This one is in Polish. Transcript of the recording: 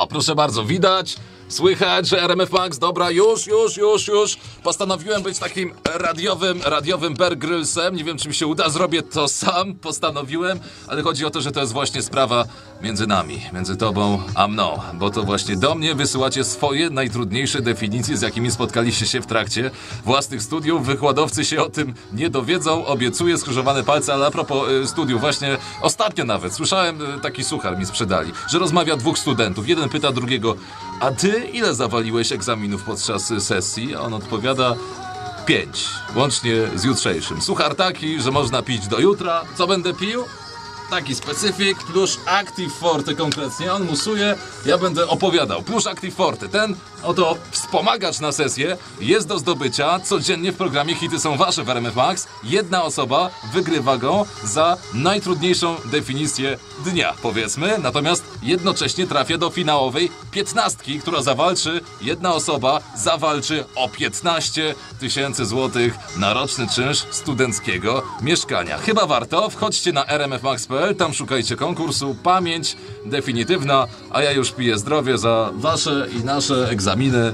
O, proszę bardzo, widać, słychać, że RMF Max, dobra, już, już, już, już. Postanowiłem być takim radiowym, radiowym Bear Grylsem. Nie wiem, czy mi się uda, zrobię to sam, postanowiłem, ale chodzi o to, że to jest właśnie sprawa między nami, między tobą a mną, bo to właśnie do mnie wysyłacie swoje najtrudniejsze definicje, z jakimi spotkaliście się w trakcie własnych studiów. Wykładowcy się o tym nie dowiedzą, obiecuję skrzyżowane palce, ale a propos y, studiów, właśnie ostatnio nawet słyszałem, y, taki suchar mi sprzedali, że rozmawia dwóch studentów. Jeden pyta drugiego, a ty ile zawaliłeś egzaminów podczas sesji? A on odpowiada, pięć, łącznie z jutrzejszym. Suchar taki, że można pić do jutra. Co będę pił? Taki specyfik, plus Active Forte konkretnie, on musuje, ja będę opowiadał. Plus Active Forte, ten oto wspomagacz na sesję jest do zdobycia codziennie w programie Hity są wasze w RMF Max. Jedna osoba wygrywa go za najtrudniejszą definicję dnia, powiedzmy, natomiast jednocześnie trafia do finałowej piętnastki, która zawalczy, jedna osoba zawalczy o 15 tysięcy złotych na roczny czynsz studenckiego mieszkania. Chyba warto, wchodźcie na rmfmax.pl, tam szukajcie konkursu, pamięć definitywna, a ja już piję zdrowie za wasze i nasze egzaminy